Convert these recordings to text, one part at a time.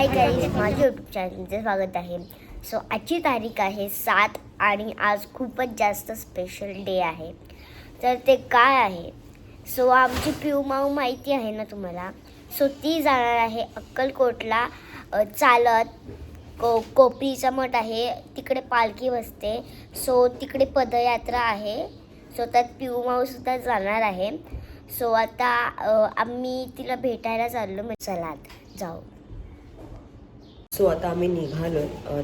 Hi guys माझ्या YouTube चॅनलचे स्वागत आहे. सो आजची तारीख आहे सात आणि आज खूपच जास्त स्पेशल डे आहे. तर ते काय आहे? सो आमची पिऊ माऊ माहिती आहे ना तुम्हाला? सो ती जाणार आहे अक्कलकोटला. चालत को कोपरीचा मठ आहे. तिकडे पालखी बसते. सो तिकडे पदयात्रा आहे. सो त्यात पिऊ माऊसुद्धा जाणार आहे. सो आता आम्ही तिला भेटायला चाललो. मग चला जाऊ. सो आता आम्ही निघालो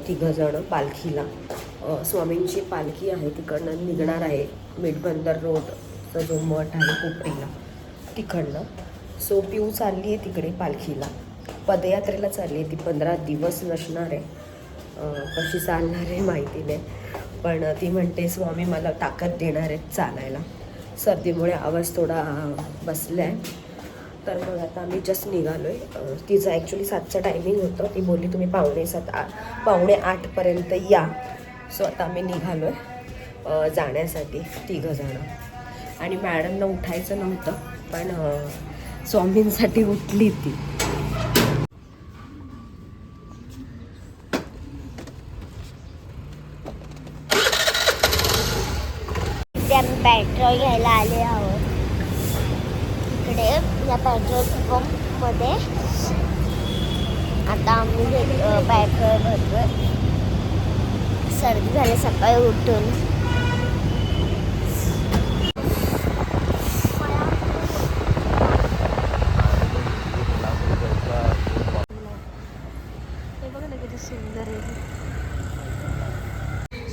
तिघं जण पालखीला. स्वामींची पालखी आहे तिकडनं निघणार आहे मिठबंदर रोडचा जो मठ आहे कोपरीला तिकडनं. सो पिऊ चालली आहे तिकडे पालखीला. पदयात्रेला चालली आहे ती पंधरा दिवस नसणार आहे. कशी चालणार आहे माहिती नाही पण ती म्हणते स्वामी मला ताकद देणार आहेत चालायला. सर्दीमुळे आवाज थोडा बसला आहे तर मग आता आम्ही जस्ट निघालो आहे तिचं ॲक्च्युली सातचं टायमिंग होतं. ती बोलली तुम्ही पावणे सात आ पावणे आठपर्यंत या. सो आता आम्ही निघालो आहे जाण्यासाठी तिघंजणं आणि मॅडमना उठायचं नव्हतं पण स्वामींसाठी उठली ती इथे आम्ही पेट्रोल घ्यायला आले आहोत इकडे या पेट्रोल पंपमध्ये आता आम्ही पेट्रोल भरतोय. सर्दी झाली सकाळी उठून.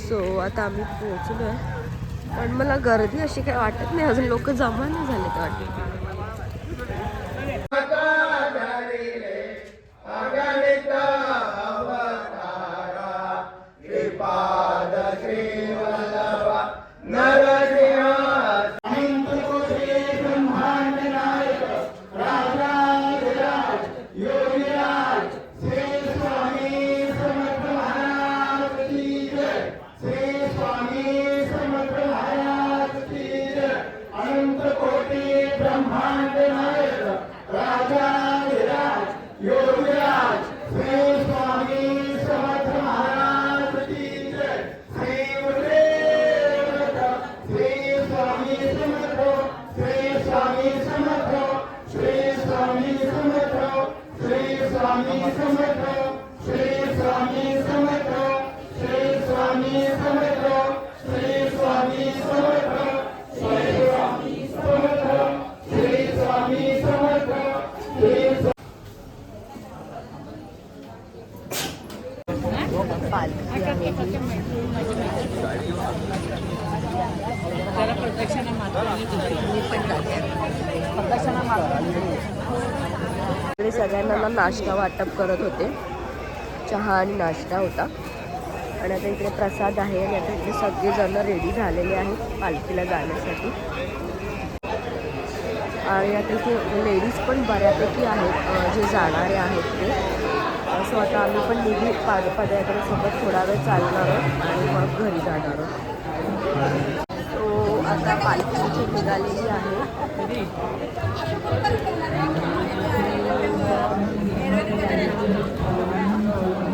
सो आता आम्ही पोहोचलो आहे पण मला गर्दी अशी काही वाटत नाही. अजून लोक जमा नाही झाले तर वाटत. इकडे सगळ्यांना ना नाश्ता वाटप करत होते. चहा आणि नाश्ता होता. आणि आता इकडे प्रसाद आहे आणि आता इकडे सगळेजण रेडी झालेले आहेत पालखीला जाण्यासाठी. आणि आता इथे लेडीज पण बऱ्यापैकी आहेत जे जाणारे आहेत ते. सो आता आम्ही पण निधी पाद पदयात्रेसोबत थोडा वेळ चालणार आहोत आणि मग घरी जाणार आहोत. सो आता पालखी इथे निघालेली आहे. 있고요. 네, 이런 것들은 어떤 거고요.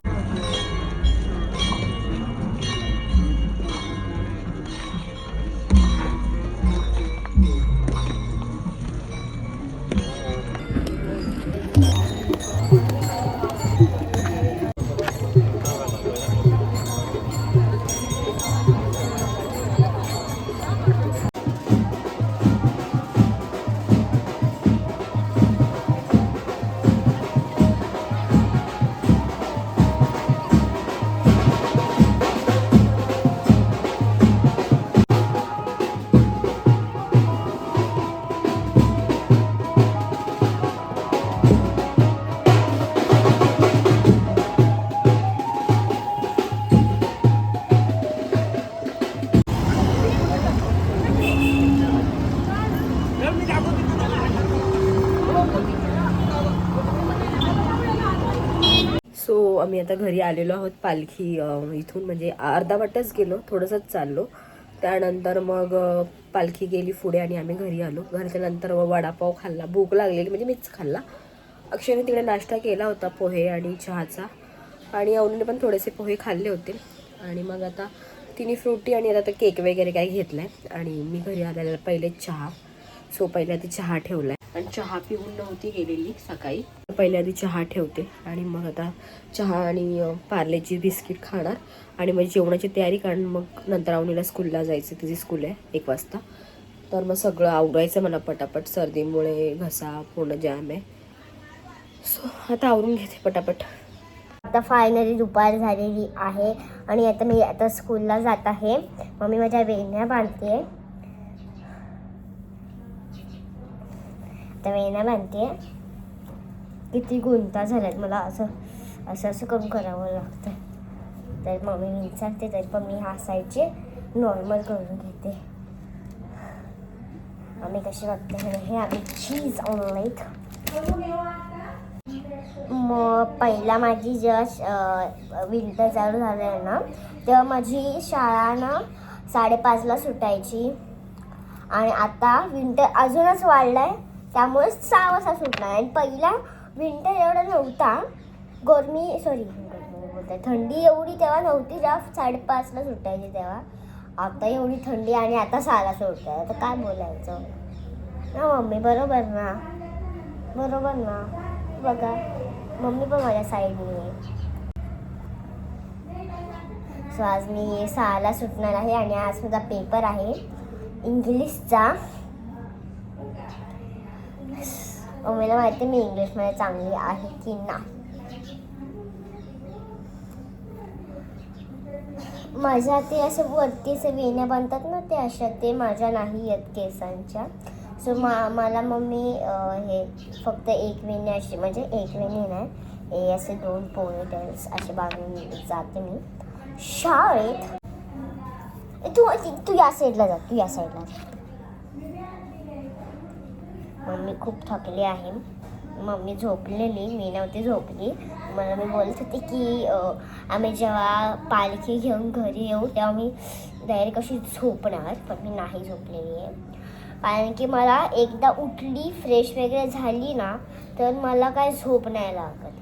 आम्ही आता घरी आलेलो आहोत पालखी इथून. म्हणजे अर्धा वाटच गेलो थोडंसंच चाललो. त्यानंतर मग पालखी गेली पुढे आणि आम्ही घरी आलो. घरच्यानंतर वडापाव खाल्ला. भूक लागलेली म्हणजे मीच खाल्ला. अक्षयने तिकडे नाश्ता केला होता पोहे आणि चहाचा. आणि अवनीने पण थोडेसे पोहे खाल्ले होते. आणि मग आता तिने फ्रुटी आणि आता केक वगैरे काय आहे आणि मी घरी आलेला पहिले चहा. सो पहिले आता चहा ठेवलाय. आणि चहा पिऊन नव्हती गेलेली सकाळी. पहिल्या आधी चहा ठेवते आणि मग आता चहा आणि पार्लेची बिस्किट खाणार आणि मग जेवणाची तयारी कारण मग नंतर आवणीला स्कूलला जायचं तिची स्कूल आहे एक वाजता. तर मग सगळं आवडायचं मला पटापट सर्दीमुळे घसा पूर्ण जॅम आहे. सो आता आवरून घेते पटापट. आता फायनली दुपार झालेली आहे आणि आता मी आता स्कूलला जात आहे. मग मी माझ्या वेण्या बांधते. आहे आता वेण्या बांधते किती गुंता झाल्यात मला असं असं असं करून करावं लागतं तर मम्मी विचारते तरी पण मी हा साईडचे नॉर्मल करून घेते. आम्ही कसे वाटते हे आम्ही चीज ऑनलाईन मग पहिला माझी जेव्हा विंटर चालू झालं आहे ना तेव्हा माझी शाळा ना साडेपाचला सुटायची. आणि आता विंटर अजूनच वाढलं आहे त्यामुळे सहा वाजता सुटणार आणि पहिला विंटर एवढा नव्हता. गरमी सॉरी बोलते थंडी एवढी तेव्हा नव्हती जेव्हा साडेपाचला सुटायची तेव्हा. आता एवढी थंडी आणि आता सहाला सुटते आता काय बोलायचं? ना मम्मी बरोबर ना? बरोबर ना? बघा मम्मी पण माझ्या साईडने आहे. सो आज मी सहाला सुटणार आहे आणि आज माझा पेपर आहे इंग्लिशचा मम्मीला माहिती मी इंग्लिशमध्ये चांगली आहे की नाही. माझ्या ते असे वरती असे वेण्या बांधतात ना ते अशा ते माझ्या नाही आहेत केसांच्या. सो मा मला मम्मी हे फक्त एक वेणी अशी म्हणजे एक वेणी नाही हे असे दोन पोनिटेल्स असे बांधून जाते मी. शाळेत तू तू या साईडला जा तू या साईडला जा. मम्मी खूप थकली आहे. मम्मी झोपलेली मी नव्हती झोपली. मला मी बोलत होते की आम्ही जेव्हा पालखी घेऊन घरी येऊ तेव्हा मी डायरेक्ट अशी झोपणार? पण मी नाही झोपलेली आहे. कारण की मला एकदा उठली फ्रेश वगैरे झाली ना तर मला काय झोप नाही लागत.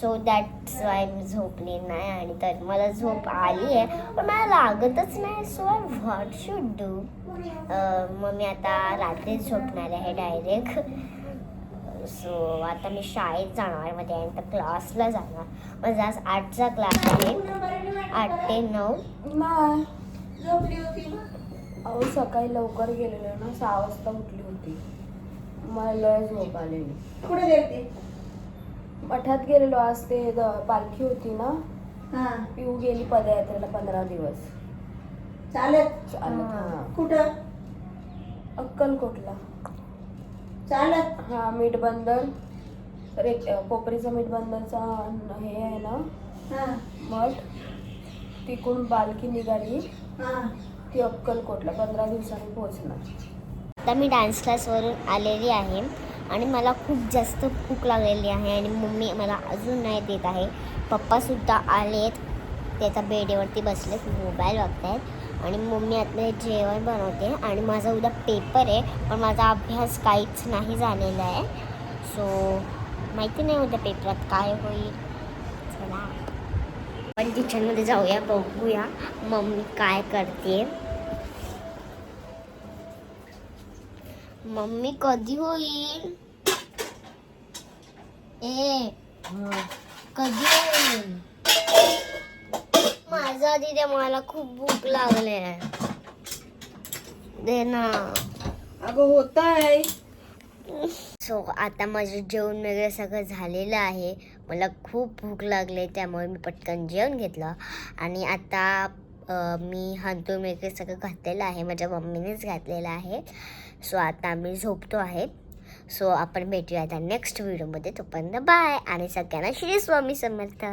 सो दॅट्स वाय मी झोपली नाही आणि तर मला झोप आली आहे. पण मला लागतच नाही so I what should do मग मी आता रात्रीच झोपणार आहे डायरेक्ट सो आता मी शाळेत जाणार मग त्यानंतर क्लासला जाणार. माझा आज आठचा क्लास आहे. आठ ते नऊ. अहो सकाळी लवकर गेलेलो ना सहा वाजता उठली होती. मला लय झोप आलेली. कुठे मठात गेलेलो. आज ते द- पालखी होती ना हा. पिऊ गेली पदयात्रेला पंधरा दिवस. चालत? चालत हा. कुठं? अक्कलकोटला. चालत? हा मीठ बंदर रे कोपरीचा मीठ बंदरचा हे आहे ना हा. मठ. तिकडून पालखी निघाली. हा. ती अक्कलकोटला पंधरा दिवसांनी पोहोचणार. आता मी डान्स क्लासवरून आलेली आहे. आणि मला खूप जास्त भूक लागलेली आहे आणि मम्मी मला अजून नाही देत आहे. पप्पासुद्धा आलेत. आहेत त्याचा बेडेवरती बसलेत मोबाईल बघतायत. आणि मम्मी आतमध्ये जेवण बनवते आणि माझा उद्या पेपर आहे पण माझा अभ्यास काहीच नाही झालेला आहे. सो माहिती नाही उद्या पेपरात काय होईल. चला. आपण किचनमध्ये जाऊया बघूया मम्मी काय करते. मम्मी कधी होईल? ए कधी होईल? माझा आधी मला खूप भूक लागले. दे ना. अगं होत आहे सो आता माझं जेवण वगैरे सगळं झालेलं आहे. मला खूप भूक लागले त्यामुळे मी पटकन जेवण घेतलं. आणि आता मी हंतून वगैरे सगळं घातलेलं आहे. माझ्या मम्मीनेच घातलेलं आहे. सो आता आम्ही झोपतो आहे सो आपण भेटूया आता नेक्स्ट व्हिडिओमध्ये तोपर्यंत बाय आणि सगळ्यांना श्री स्वामी समर्थ.